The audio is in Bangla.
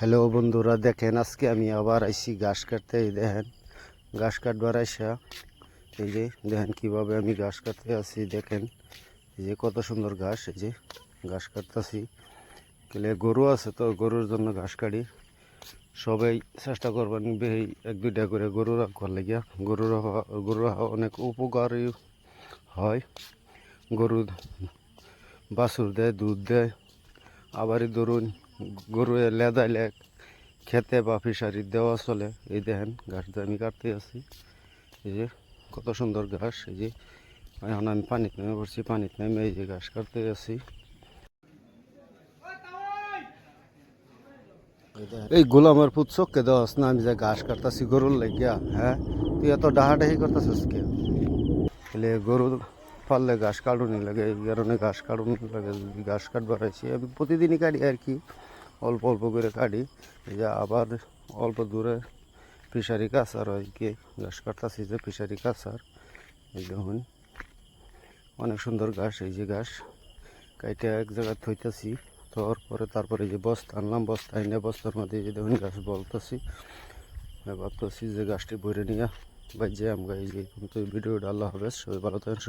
হ্যালো বন্ধুরা, দেখেন আজকে আমি আবার আইছি ঘাস কাটতে। দেখেন, ঘাস কাটবার আইসা, এই যে দেখেন কীভাবে আমি ঘাস কাটতে আছি, দেখেন। এই যে কত সুন্দর ঘাস, এই যে ঘাস কাটতেছি। গেলে গরু আছে তো, গরুর জন্য ঘাস কাটি। সবাই চেষ্টা করবেন এই এক দুইটা করে গরু রাখবার লাগিয়া। গরু রাখা গরু অনেক উপকারী হয়। গরু বাছুর দেয়, দুধ দেয়, আবারই ধরুন গরু লেদাইলে খেতে বা ফিশারি দেওয়া চলে। এই দেখেন ঘাসটা আমি কাটতে আছি। এই যে, কত সুন্দর ঘাস। এই যে, এখন আমি পানিতে নেমে পড়ছি, পানিতে নেমে এই যে ঘাস কাটতে আছি। এই গোলামের পুত চোখকে দেওয়াস না, আমি যে ঘাস কাটতেছি গরুর লাগিয়া হ্যাঁ? তুই এত ডাহাডাহি করতেছিস কে গরু পারলে ঘাস কাটুনি লাগে এই কারণে ঘাস কাটুনি লাগে যদি ঘাস কাটবার আছি আমি প্রতিদিনই কাটি আর কি, অল্প অল্প করে কাটি। যে আবার অল্প দূরে ফিশারি কাছার হয়, কি ঘাস কাটতেছি যে ফিশারি কাছার এই দেখুন অনেক সুন্দর ঘাস, এই যে ঘাস কাইটে এক জায়গায় থইতেছি তারপরে তারপরে এই যে বস্তা আনলাম, বস্তা এনে বস্তার মধ্যে যে দেখুন ঘাস বলতেছি। ভাবতেছি যে গাছটি ভরে নিয়ে বাজে আমরা। এই যে হাফেজ, সবাই ভালো থাকেন